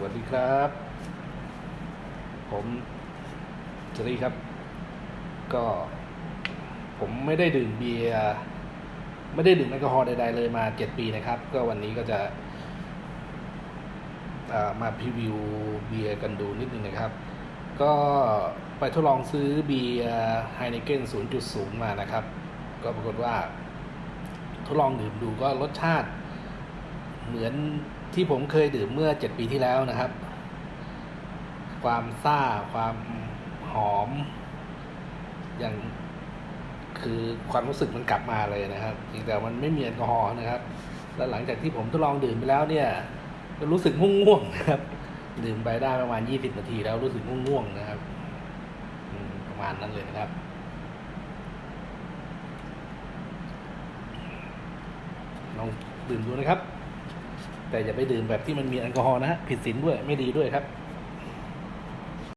สวัสดีครับ ผมเจอรี่ครับ ก็ ผมไม่ได้ดื่มเบียร์ไม่ได้ดื่มแอลกอฮอล์ใดๆเลยมาเจ็ดปีนะครับ ก็วันนี้ก็จะามาพรีวิวเบียร์กันดูนิดนึงนะครับ ก็ไปทดลองซื้อเบียร์ไฮเนเกน0.0 มานะครับ ก็ปรากฏว่า ทดลองดื่มดูก็รสชาติเหมือน ที่ผมเคยดื่มเมื่อเจ็ดปีที่แล้วนะครับ ความซ่า ความหอม อย่างคือความรู้สึกมันกลับมาเลยนะครับจริงแต่มันไม่มีแอลกอฮอล์นะครับ แล้วหลังจากที่ผมทดลองดื่มไปแล้วเนี่ยก็รู้สึกง่วงๆนะครับ ดื่มไปได้ประมาณยี่สิบนาทีแล้วรู้สึกง่วงๆนะครับประมาณนั้นเลยนะครับลองดื่มดูนะครับ แต่อย่าไปดื่มแบบที่มันมีแอลกอฮอล์นะฮะผิดศีลด้วยไม่ดีด้วยครับ